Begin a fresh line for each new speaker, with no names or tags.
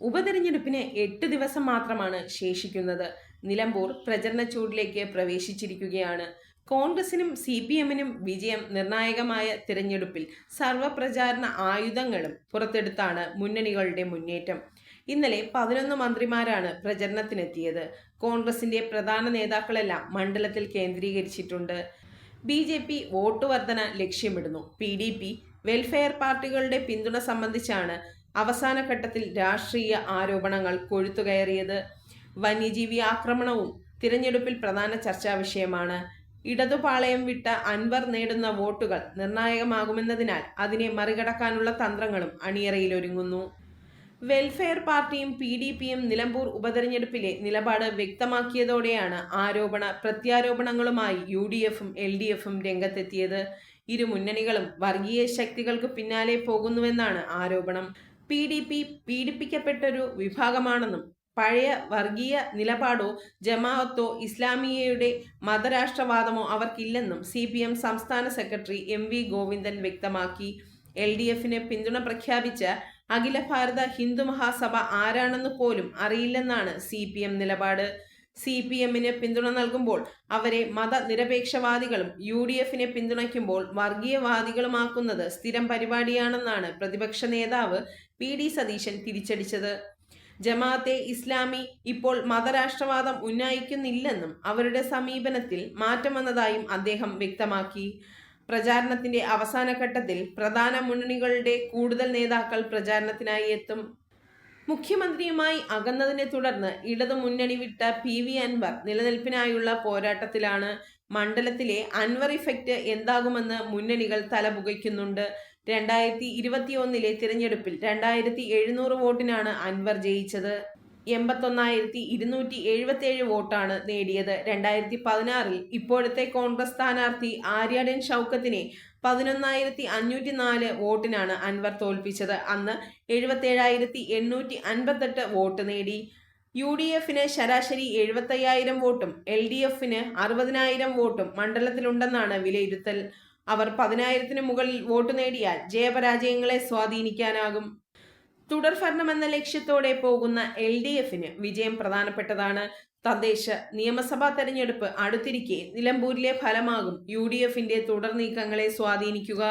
ഉപതെരഞ്ഞെടുപ്പിന് എട്ട് ദിവസം മാത്രമാണ് ശേഷിക്കുന്നത്. നിലമ്പൂർ പ്രചരണ ചൂടിലേക്ക് പ്രവേശിച്ചിരിക്കുകയാണ്. കോൺഗ്രസിനും സി പി എമ്മിനും വിജയം നിർണായകമായ തിരഞ്ഞെടുപ്പിൽ സർവപ്രചാരണ ആയുധങ്ങളും പുറത്തെടുത്താണ് മുന്നണികളുടെ മുന്നേറ്റം. ഇന്നലെ പതിനൊന്ന് മന്ത്രിമാരാണ് പ്രചരണത്തിനെത്തിയത്. കോൺഗ്രസിന്റെ പ്രധാന നേതാക്കളെല്ലാം മണ്ഡലത്തിൽ കേന്ദ്രീകരിച്ചിട്ടുണ്ട്. ബി ജെ പി വോട്ട് വർധന ലക്ഷ്യമിടുന്നു. പി ഡി പി വെൽഫെയർ പാർട്ടികളുടെ പിന്തുണ സംബന്ധിച്ചാണ് അവസാന ഘട്ടത്തിൽ രാഷ്ട്രീയ ആരോപണങ്ങൾ കൊഴുത്തുകയറിയത് വന്യജീവി ആക്രമണവും തിരഞ്ഞെടുപ്പിൽ പ്രധാന ചർച്ചാ വിഷയമാണ്. ഇടതുപാളയം വിട്ട അൻവർ നേടുന്ന വോട്ടുകൾ നിർണായകമാകുമെന്നതിനാൽ അതിനെ മറികടക്കാനുള്ള തന്ത്രങ്ങളും അണിയറയിലൊരുങ്ങുന്നു വെൽഫെയർ പാർട്ടിയും പി ഡി പിയും നിലമ്പൂർ ഉപതെരഞ്ഞെടുപ്പിലെ നിലപാട് വ്യക്തമാക്കിയതോടെയാണ് ആരോപണ പ്രത്യാരോപണങ്ങളുമായി യു ഡി എഫും എൽ ഡി എഫും രംഗത്തെത്തിയത്. ഇരു മുന്നണികളും വർഗീയ ശക്തികൾക്ക് പിന്നാലെ പോകുന്നുവെന്നാണ് ആരോപണം. പി ഡി പി പീഡിപ്പിക്കപ്പെട്ടൊരു വിഭാഗമാണെന്നും പഴയ വർഗീയ നിലപാടോ ജമാഅത്തോ ഇസ്ലാമിയയുടെ മതരാഷ്ട്രവാദമോ അവർക്കില്ലെന്നും സി പി എം സംസ്ഥാന സെക്രട്ടറി എം വി ഗോവിന്ദൻ വ്യക്തമാക്കി. എൽ ഡി എഫിന് പിന്തുണ പ്രഖ്യാപിച്ച അഖില ഭാരത ഹിന്ദു മഹാസഭ ആരാണെന്ന് പോലും അറിയില്ലെന്നാണ് സി പി എം നിലപാട്. സി പി എമ്മിന് പിന്തുണ നൽകുമ്പോൾ അവരെ മതനിരപേക്ഷവാദികളും യു ഡി എഫിനെ പിന്തുണയ്ക്കുമ്പോൾ വർഗീയവാദികളുമാക്കുന്നത് സ്ഥിരം പരിപാടിയാണെന്നാണ് പ്രതിപക്ഷ നേതാവ് പി ഡി സതീശൻ തിരിച്ചടിച്ചത്. ജമാഅത്തെ ഇസ്ലാമി ഇപ്പോൾ മതരാഷ്ട്രവാദം ഉന്നയിക്കുന്നില്ലെന്നും അവരുടെ സമീപനത്തിൽ മാറ്റം വന്നതായും അദ്ദേഹം വ്യക്തമാക്കി. പ്രചാരണത്തിന്റെ അവസാന ഘട്ടത്തിൽ പ്രധാന മുന്നണികളുടെ കൂടുതൽ നേതാക്കൾ പ്രചാരണത്തിനായി എത്തും. മുഖ്യമന്ത്രിയുമായി അകന്നതിനെ തുടർന്ന് ഇടതു മുന്നണി വിട്ട പി വി അൻവർ നിലനിൽപ്പിനായുള്ള പോരാട്ടത്തിലാണ് മണ്ഡലത്തിലെ അൻവർ ഇഫക്റ്റ് എന്താകുമെന്ന് മുന്നണികൾ തലപുകയ്ക്കുന്നുണ്ട്. രണ്ടായിരത്തി ഇരുപത്തിയൊന്നിലെ തിരഞ്ഞെടുപ്പിൽ രണ്ടായിരത്തി എഴുന്നൂറ് വോട്ടിനാണ് അൻവർ ജയിച്ചത്. എൺപത്തൊന്നായിരത്തി ഇരുന്നൂറ്റി എഴുപത്തിയേഴ് വോട്ടാണ് നേടിയത്. രണ്ടായിരത്തി പതിനാറിൽ ഇപ്പോഴത്തെ കോൺഗ്രസ് സ്ഥാനാർത്ഥി ആര്യാടൻ ഷൗക്കത്തിനെ പതിനൊന്നായിരത്തി അഞ്ഞൂറ്റി നാല് വോട്ടിനാണ് അൻവർ തോൽപ്പിച്ചത്. അന്ന് എഴുപത്തേഴായിരത്തി എണ്ണൂറ്റി അൻപത്തെട്ട് വോട്ട് നേടി. യു ഡി എഫിന് ശരാശരി എഴുപത്തയ്യായിരം വോട്ടും എൽ ഡി എഫിന് അറുപതിനായിരം വോട്ടും മണ്ഡലത്തിലുണ്ടെന്നാണ് വിലയിരുത്തൽ. അവർ പതിനായിരത്തിന് മുകളിൽ വോട്ട് നേടിയാൽ ജയപരാജയങ്ങളെ സ്വാധീനിക്കാനാകും. തുടർഭരണമെന്ന ലക്ഷ്യത്തോടെ പോകുന്ന എൽ ഡി എഫിന് വിജയം പ്രധാനപ്പെട്ടതാണ്. തദ്ദേശ നിയമസഭാ തെരഞ്ഞെടുപ്പ് അടുത്തിരിക്കെ നിലമ്പൂരിലെ ഫലമാകും യു ഡി എഫിന്റെ തുടർ നീക്കങ്ങളെ സ്വാധീനിക്കുക.